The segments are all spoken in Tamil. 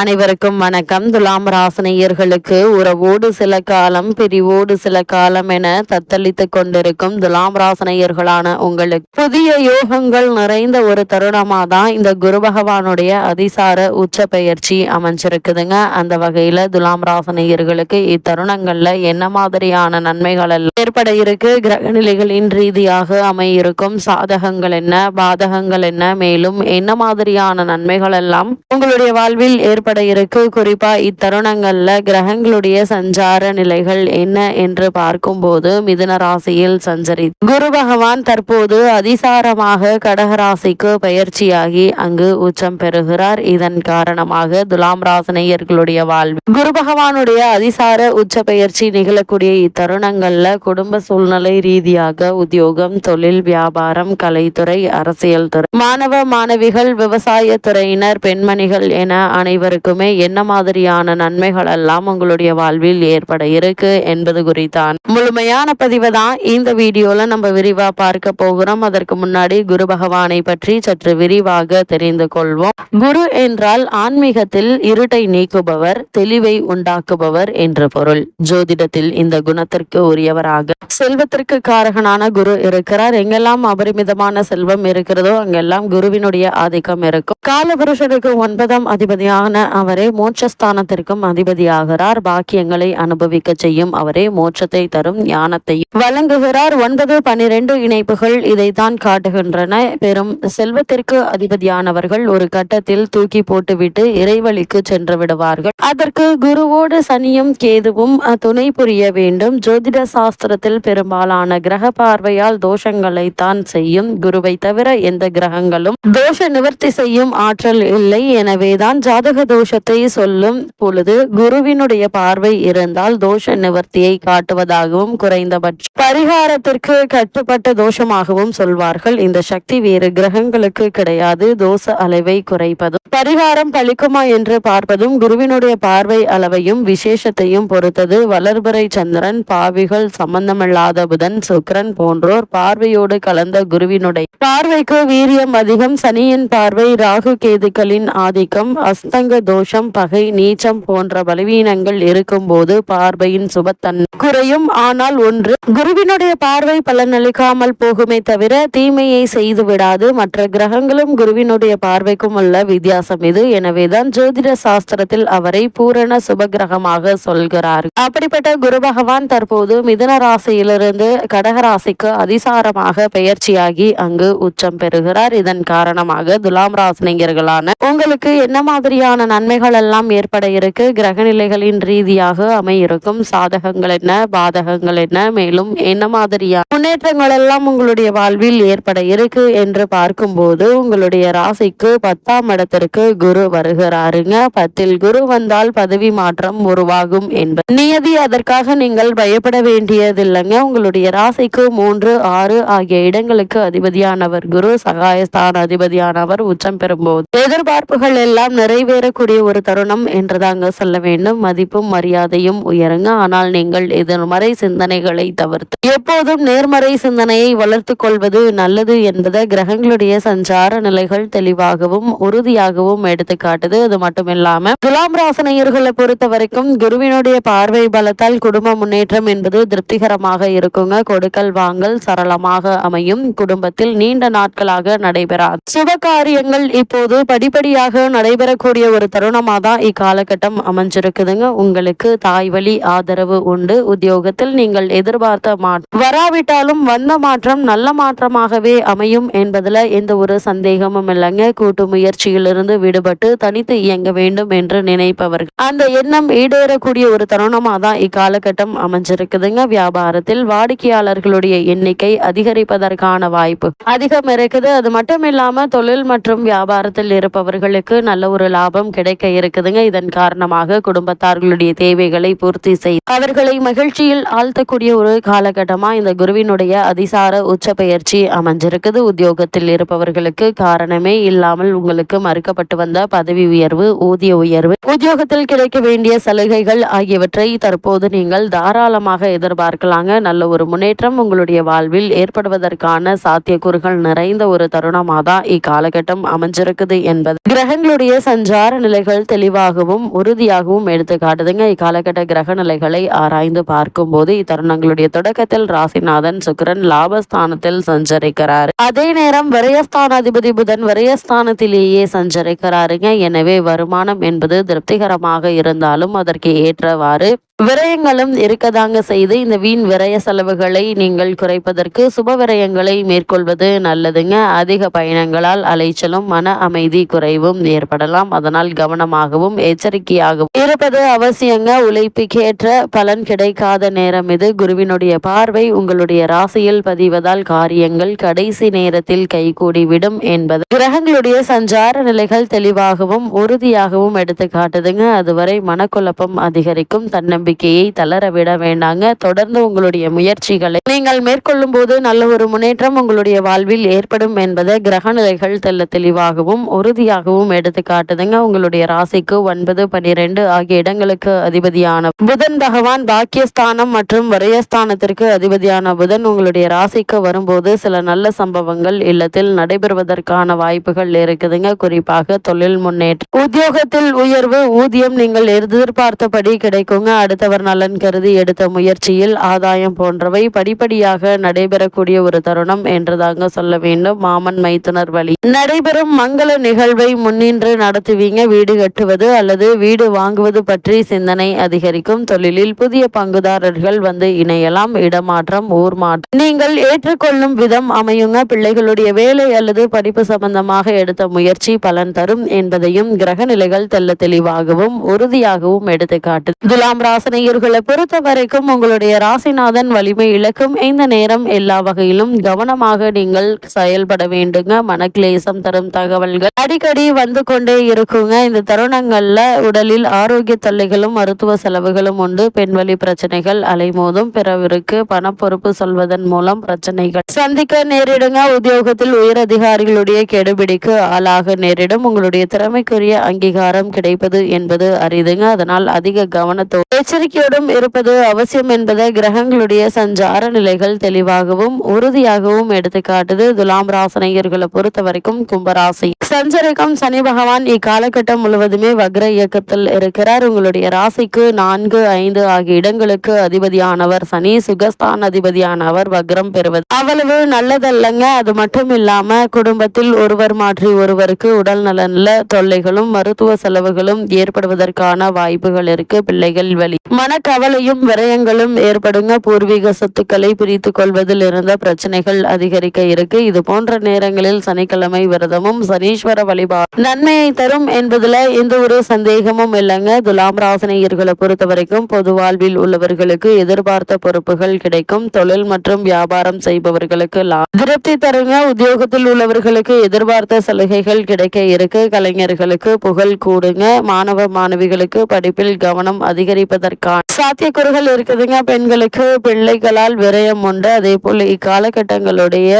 அனைவருக்கும் வணக்கம். துலாம் ராசினியர்களுக்கு உறவோடு சில காலம் பிரிவோடு சில காலம் என தத்தளித்துக் கொண்டிருக்கும் துலாம் ராசினியர்களான உங்களுக்கு. புதிய யோகங்கள் நிறைந்த ஒரு தருணமா தான் இந்த குரு பகவானுடைய அதிசார உச்ச பயிற்சி அமைஞ்சிருக்குதுங்க. அந்த வகையில துலாம் ராசினியர்களுக்கு இத்தருணங்கள்ல என்ன மாதிரியான நன்மைகள் எல்லாம் ஏற்பட இருக்கு? கிரகநிலைகளின் ரீதியாக அமையிருக்கும் சாதகங்கள் என்ன? பாதகங்கள் என்ன? மேலும் என்ன மாதிரியான நன்மைகள் எல்லாம் உங்களுடைய வாழ்வில் ஏற்பட இருக்கு. குறிப்பா இத்தருணங்கள்ல கிரகங்களுடைய சஞ்சார நிலைகள் என்ன என்று பார்க்கும்போது மிதுன ராசியில் சஞ்சரி குரு பகவான் தற்போது அதிசாரமாக கடக ராசிக்கு பயிற்சியாகி அங்கு உச்சம் பெறுகிறார். இதன் காரணமாக துலாம் ராசினியர்களுடைய வாழ்வு குரு பகவானுடைய அதிசார உச்ச பயிற்சி நிகழக்கூடிய இத்தருணங்கள்ல குடும்ப சூழ்நிலை ரீதியாக உத்தியோகம் தொழில் வியாபாரம் கலைத்துறை அரசியல் துறை மாணவ மாணவிகள் விவசாய துறையினர் பெண்மணிகள் என அனைவரும் அனைவருக்குமே என்ன மாதிரியான நன்மைகள் எல்லாம் உங்களுடைய வாழ்வில் ஏற்பட இருக்கு என்பது குறித்தான். முழுமையான பதிவை தான் இந்த வீடியோல நம்ம விரிவா பார்க்க போகிறோம். அதற்கு முன்னாடி குரு பகவானை பற்றி சற்று விரிவாக தெரிந்து கொள்வோம். குரு என்றால் ஆன்மீகத்தில் இருட்டை நீக்குபவர் தெளிவை உண்டாக்குபவர் என்று பொருள். ஜோதிடத்தில் இந்த குணத்திற்கு உரியவராக செல்வத்திற்கு காரகனான குரு இருக்கிறார். எங்கெல்லாம் அபரிமிதமான செல்வம் இருக்கிறதோ அங்கெல்லாம் குருவினுடைய ஆதிக்கம் இருக்கும். காலபுருஷனுக்கு ஒன்பதாம் அதிபதியான அவரே மோட்சஸ்தானத்திற்கும் அதிபதியாகிறார். பாக்கியங்களை அனுபவிக்க செய்யும் அவரே மோட்சத்தை தரும் ஞானத்தை வழங்குகிறார். ஒன்பது பனிரெண்டு இணைப்புகள் இதைத்தான் காட்டுகின்றன. பெரும் செல்வத்திற்கு அதிபதியானவர்கள் ஒரு கட்டத்தில் தூக்கி போட்டுவிட்டு இறைவழிக்கு சென்று விடுவார்கள். அதற்கு குருவோடு சனியும் கேதுவும் துணை புரிய வேண்டும். ஜோதிட சாஸ்திரத்தில் பெரும்பாலான கிரக பார்வையால் தோஷங்களை தான் செய்யும். குருவை தவிர எந்த கிரகங்களும் தோஷ நிவர்த்தி செய்யும் ஆற்றல் இல்லை. எனவேதான் ஜாதக தோஷத்தை சொல்லும் பொழுது குருவினுடைய பார்வை இருந்தால் தோஷ நிவர்த்தியை காட்டுவதாகவும் குறைந்தபட்ச பரிகாரத்திற்கு கட்டுப்பட்ட தோஷமாகவும் சொல்வார்கள். இந்த சக்தி வேறு கிரகங்களுக்கு கிடையாது. தோஷ அளவை குறைப்பதும் பரிகாரம் பலிக்குமா என்று பார்ப்பதும் குருவினுடைய பார்வை அளவையும் விசேஷத்தையும் பொறுத்தது. வளர்பறை சந்திரன் பாவிகள் சம்பந்தமில்லாத புதன் சுக்கரன் போன்றோர் பார்வையோடு கலந்த குருவினுடைய பார்வைக்கு வீரியம் அதிகம். சனியின் பார்வை ராகு கேதுக்களின் ஆதிக்கம். அஸ்தங்க தோஷம் பகை நீச்சம் போன்ற பலவீனங்கள் இருக்கும்போது பார்வையின் சுபத்தன் குறையும். ஆனால் ஒன்று குருவினுடைய பார்வை பலனளிக்காமல் போகுமே தவிர தீமையை செய்து விடாது மற்ற கிரகங்களும் குருவினுடைய பார்வைக்கும் உள்ள வித்தியாசம். இது. எனவேதான் ஜோதிட சாஸ்திரத்தில் அவரை பூரண சுபகிரகமாக சொல்கிறார். அப்படிப்பட்ட குரு பகவான் தற்போது மிதுன ராசியிலிருந்து கடகராசிக்கு அதிசாரமாக பெயர்ச்சியாகி அங்கு உச்சம் பெறுகிறார். இதன் காரணமாக துலாம் ராசினியர்களான உங்களுக்கு என்ன மாதிரியான நன்மைகள் எல்லாம் ஏற்பட இருக்கு? கிரகநிலைகளின் ரீதியாக அமையிருக்கும் சாதகங்கள் என்ன? பாதகங்கள் என்ன? மேலும் என்ன மாதிரியான முன்னேற்றங்கள் எல்லாம் உங்களுடைய வாழ்வில் ஏற்பட இருக்கு என்று பார்க்கும்போது உங்களுடைய ராசிக்கு பத்தாம் இடத்திற்கு குரு வருகிறாருங்க. பத்தில் குரு வந்தால் பதவி மாற்றம் உருவாகும் என்பது நியதி அதற்காக நீங்கள் பயப்பட வேண்டியதில்லைங்க. உங்களுடைய ராசிக்கு மூன்று ஆறு ஆகிய இடங்களுக்கு அதிபதியானவர் குரு சகாயஸ்தான் அதிபதியானவர் உச்சம் பெறும்போது எதிர்பார்ப்புகள் எல்லாம் நிறைவேறக்கூடிய ஒரு தருணம் என்றுதாங்க சொல்ல வேண்டும். மதிப்பும் மரியாதையும் உயருங்க. ஆனால் நீங்கள் எதிர்மறை சிந்தனைகளை தவிர்த்து எப்போதும் நேர்மறை சிந்தனையை வளர்த்து கொள்வது நல்லது என்பதை கிரகங்களுடைய சஞ்சார நிலைகள் தெளிவாகவும் உறுதியாக உறுதியாகவும் எடுத்து காட்டுது அது மட்டும் இல்லாம துலாம் ராசனையர்களை பொறுத்த வரைக்கும் குருவினுடைய பார்வை பலத்தால் குடும்ப முன்னேற்றம் என்பது திருப்திகரமாக இருக்குங்க. கொடுக்கல் வாங்கல் சரளமாக அமையும். குடும்பத்தில் நீண்ட நாட்களாக நடைபெறாது. சுப காரியங்கள் இப்போது படிப்படியாக நடைபெறக்கூடிய ஒரு தருணமாக தான் இக்காலகட்டம் அமைஞ்சிருக்குதுங்க. உங்களுக்கு தாய் வழி ஆதரவு உண்டு. உத்தியோகத்தில் நீங்கள் எதிர்பார்த்த மாற்றம் வராவிட்டாலும் வந்த மாற்றம் நல்ல மாற்றமாகவே அமையும் என்பதுல எந்த ஒரு சந்தேகமும் இல்லைங்க. கூட்டு முயற்சியிலிருந்து விடுபட்டு தனித்து இயங்க வேண்டும் என்று நினைப்பவர்கள். அந்த எண்ணம் ஈடேறக்கூடிய ஒரு தருணமாக தான் இக்காலகட்டம் அமைஞ்சிருக்குதுங்க. வியாபாரத்தில் வாடிக்கையாளர்களுடைய எண்ணிக்கை அதிகரிப்பதற்கான வாய்ப்பு அதிகம் இருக்குது. அது மட்டும் இல்லாம தொழில் மற்றும் வியாபாரத்தில் இருப்பவர்களுக்கு நல்ல ஒரு லாபம் கிடைக்க இருக்குதுங்க. இதன் காரணமாக குடும்பத்தார்களுடைய தேவைகளை பூர்த்தி செய்து அவர்களை மகிழ்ச்சியில் ஆழ்த்தக்கூடிய ஒரு காலகட்டமா இந்த குருவினுடைய அதிசார உச்ச பயிற்சி அமைஞ்சிருக்குது. உத்தியோகத்தில் இருப்பவர்களுக்கு காரணமே இல்லாமல் உங்களுக்கு மறுக்கப்பட்ட வழங்கப்பட்டு வந்த பதவி உயர்வு ஊதிய உயர்வு உத்தியோகத்தில் கிடைக்க வேண்டிய சலுகைகள் ஆகியவற்றை தற்போது நீங்கள் தாராளமாக எதிர்பார்க்கலாங்க. நல்ல ஒரு முன்னேற்றம் உங்களுடைய வாழ்வில் ஏற்படுவதற்கான சாத்தியக்கூறுகள் நிறைந்த ஒரு தருணமாக தான் இக்காலகட்டம் அமைஞ்சிருக்குது என்பது. கிரகங்களுடைய சஞ்சார நிலைகள் தெளிவாகவும் உறுதியாகவும் எடுத்து காட்டுதுங்க. இக்காலகட்ட கிரக நிலைகளை ஆராய்ந்து பார்க்கும்போது இத்தருணங்களுடைய தொடக்கத்தில் ராசிநாதன் சுக்கிரன் லாபஸ்தானத்தில் சஞ்சரிக்கிறார். அதே நேரம் விரயஸ்தானாதிபதி புதன் விரயஸ்தானத்திலேயே இருக்கிறாருங்க எனவே வருமானம் என்பது திருப்திகரமாக இருந்தாலும் அதற்கு ஏற்றவாறு விரயங்களும் இருக்கதாங்க செய்து இந்த வீண் விரய செலவுகளை நீங்கள் குறைப்பதற்கு சுப விரயங்களை மேற்கொள்வது நல்லதுங்க. அதிக பயணங்களால் அலைச்சலும் மன அமைதி குறைவும் ஏற்படலாம். அதனால் கவனமாகவும் எச்சரிக்கையாகவும் இருப்பது அவசியங்க. உழைப்புக்கேற்ற பலன் கிடைக்காத நேரம் இது. குருவினுடைய பார்வை உங்களுடைய ராசியில் பதிவதால் காரியங்கள் கடைசி நேரத்தில் கைகூடிவிடும் என்பது. கிரகங்களுடைய சஞ்சார நிலைகள் தெளிவாகவும் உறுதியாகவும் எடுத்து காட்டுதுங்க அதுவரை மனக்குழப்பம் அதிகரிக்கும். தன்னம்பிக்கை நம்பிக்கையை தளர விட வேண்டாங்க. தொடர்ந்து உங்களுடைய முயற்சிகளை நீங்கள் மேற்கொள்ளும் போது நல்ல ஒரு முன்னேற்றம் உங்களுடைய வாழ்வில் ஏற்படும் என்பதை கிரக நிலைகள் தெல்ல தெளிவாகவும் உறுதியாகவும் எடுத்து காட்டுதுங்க. உங்களுடைய ராசிக்கு ஒன்பது பனிரெண்டு ஆகிய இடங்களுக்கு அதிபதியான புதன் பகவான் பாக்கியஸ்தானம் மற்றும் வரையஸ்தானத்திற்கு அதிபதியான புதன் உங்களுடைய ராசிக்கு வரும்போது சில நல்ல சம்பவங்கள் இல்லத்தில் நடைபெறுவதற்கான வாய்ப்புகள் இருக்குதுங்க. குறிப்பாக தொழில் முன்னேற்றம் உத்தியோகத்தில் உயர்வு ஊதியம் நீங்கள் எதிர்பார்த்தபடி கிடைக்குங்க. அடுத்தவர் நலன் கருதி எடுத்த முயற்சியில் ஆதாயம் போன்றவை படிப்படியாக நடைபெறக்கூடிய ஒரு தருணம் என்றுதாங்க சொல்ல வேண்டும். மாமன் மைத்துனர் வழி. நடைபெறும் மங்கள நிகழ்வை முன்னின்று நடத்துவீங்க. வீடு கட்டுவது அல்லது வீடு வாங்குவது பற்றி சிந்தனை அதிகரிக்கும். தொழிலில் புதிய பங்குதாரர்கள் வந்து இணையலாம். இடமாற்றம் ஊர் மாற்றம். நீங்கள் ஏற்றுக்கொள்ளும் விதம் அமையுங்க. பிள்ளைகளுடைய வேலை அல்லது படிப்பு சம்பந்தமாக எடுத்த முயற்சி பலன் தரும் என்பதையும் கிரக நிலைகள் தெல்ல தெளிவாகவும் உறுதியாகவும் எடுத்துக்காட்டு. துலாம் ராசி ராசினியர்களை பொறுத்த வரைக்கும் உங்களுடைய ராசிநாதன் வலிமை இழக்கும். இந்த நேரம் எல்லா வகையிலும் கவனமாக நீங்கள் செயல்பட வேண்டுங்க. மனக்லேசம் தரும் தகவல்கள் அடிக்கடி வந்து கொண்டே இருக்குங்க. இந்த தருணங்கள்ல உடலில் ஆரோக்கிய தொல்லைகளும் மருத்துவ செலவுகளும் உண்டு. பெண்வழி பிரச்சனைகள் அலைமோதும். பிறவிற்கு பண பொறுப்பு சொல்வதன் மூலம் பிரச்சனைகள் சந்திக்க நேரிடுங்க. உத்தியோகத்தில் உயர் அதிகாரிகளுடைய கெடுபிடிக்கு ஆளாக நேரிடும். உங்களுடைய திறமைக்குரிய அங்கீகாரம் கிடைப்பது என்பது அரிதுங்க. அதனால் அதிக கவனத்தோடு எச்சரிக்கையோடும் இருப்பது அவசியம் என்பதை கிரகங்களுடைய சஞ்சார நிலைகள் தெளிவாகவும் உறுதியாகவும் எடுத்துக்காட்டுது துலாம் ராசனையர்களை பொறுத்த வரைக்கும் கும்பராசி. சஞ்சரிக்கும் சனி பகவான் இக்காலகட்டம் முழுவதுமே வக்ர இயக்கத்தில் இருக்கிறார். உங்களுடைய ராசிக்கு நான்கு ஐந்து ஆகிய இடங்களுக்கு அதிபதியானவர் சனி சுகஸ்தான் அதிபதியானவர் வக்ரம் பெறுவது. அவ்வளவு நல்லதல்லங்க. அது மட்டும் இல்லாம குடும்பத்தில் ஒருவர் மாற்றி ஒருவருக்கு உடல் நலன்ல தொல்லைகளும் மருத்துவ செலவுகளும் ஏற்படுவதற்கான வாய்ப்புகள் இருக்கு. பிள்ளைகள் வழி மனக்கவலையும் விரயங்களும் ஏற்படுங்க. பூர்வீக சொத்துக்களை பிரித்து கொள்வதில் இருந்த பிரச்சனைகள் அதிகரிக்க இருக்கு. இது போன்ற நேரங்களில் சனிக்கிழமை விரதமும் சனீஸ்வர வழிபாடு நன்மையை தரும் என்பதுல எந்த ஒரு சந்தேகமும் இல்லைங்க. துலாம் ராசனையர்களை பொறுத்த வரைக்கும் பொது வாழ்வில் உள்ளவர்களுக்கு எதிர்பார்த்த பொறுப்புகள் கிடைக்கும். தொழில் மற்றும் வியாபாரம் செய்பவர்களுக்கு திருப்தி தருங்க. உத்தியோகத்தில் உள்ளவர்களுக்கு எதிர்பார்த்த சலுகைகள் கிடைக்க இருக்கு. கலைஞர்களுக்கு புகழ் கூடுங்க. மாணவ மாணவிகளுக்கு படிப்பில் கவனம் அதிகரிப்ப இருக்கான் சாத்தியக்கூறுகள் இருக்குதுங்க. பெண்களுக்கு பிள்ளைகளால் விரயம் உண்டு. அதே போல் இக்காலகட்டங்களுடைய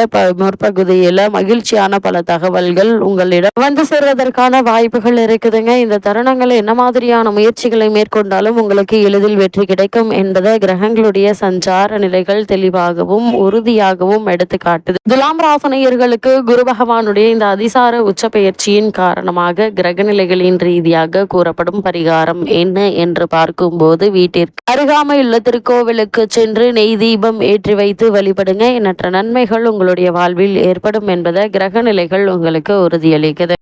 முற்பகுதியில மகிழ்ச்சியான பல தகவல்கள் உங்களிடம் வந்து சேர்வதற்கான வாய்ப்புகள் இருக்குதுங்க. இந்த தருணங்கள் என்ன மாதிரியான முயற்சிகளை மேற்கொண்டாலும் உங்களுக்கு எளிதில் வெற்றி கிடைக்கும் என்பதை கிரகங்களுடைய சஞ்சார நிலைகள் தெளிவாகவும் உறுதியாகவும் எடுத்து காட்டுது. துலாம் ராசனையர்களுக்கு குரு பகவானுடைய இந்த அதிசார உச்ச பயிற்சியின் காரணமாக கிரக நிலைகளின் ரீதியாக கூறப்படும் பரிகாரம் என்ன என்று பார்க்கும்போது வீட்டிற்கு அருகாமையுள்ள திருக்கோவிலுக்கு சென்று நெய் தீபம் ஏற்றி வைத்து வழிபடுங்க. எண்ணற்ற நன்மைகள் உங்களுடைய வாழ்வில் ஏற்படும் என்பதை கிரக நிலைகள் உங்களுக்கு உறுதியளிக்குது.